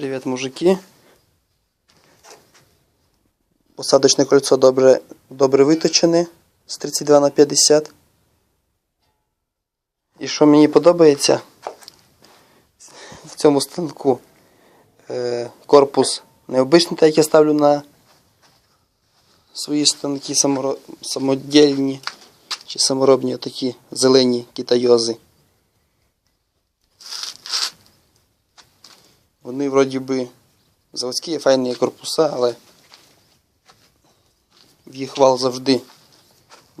Привіт, мужики. Посадочне кольцо добре, добре виточене з 32 на 50. І що мені подобається в цьому станку е, корпус необичний, так як я ставлю на свої станки самодільні чи саморобні такі зелені китайози. Вони вроді би заводські, файні корпуса, але в їх вал завжди,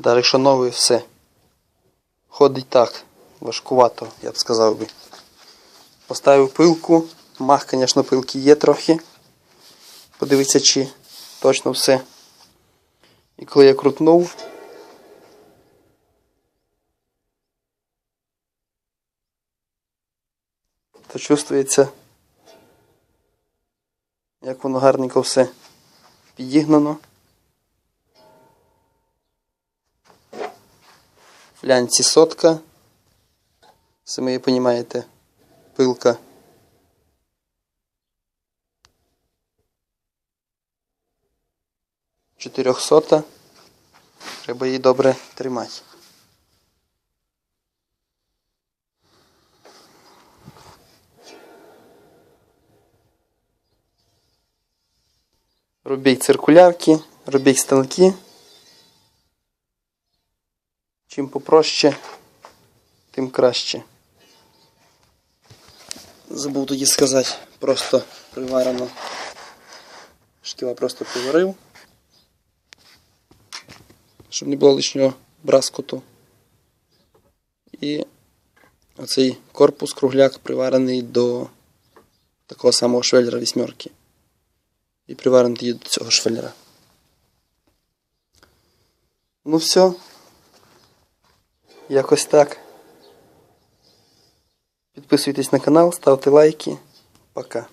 якщо новий, все. Ходить так, важкувато, я б сказав би. Поставив пилку, мах, звісно, пилки є трохи. Подивитися, чи точно все. І коли я крутнув, то чувствується, як воно гарненько все підігнано. Флянці сотка. Самі розумієте, пилка. Чотирьохсота. Треба її добре тримати. Робіть циркулярки, робіть станки. Чим попроще, тим краще. Забув тоді сказати, просто приварено. Шківа просто приварив. Щоб не було лишнього браскоту. І оцей корпус кругляк приварений до такого самого швеллера вісьмерки. І приварений її до цього швеллера. Ну все. Якось так. Підписуйтесь на канал, ставте лайки. Пока.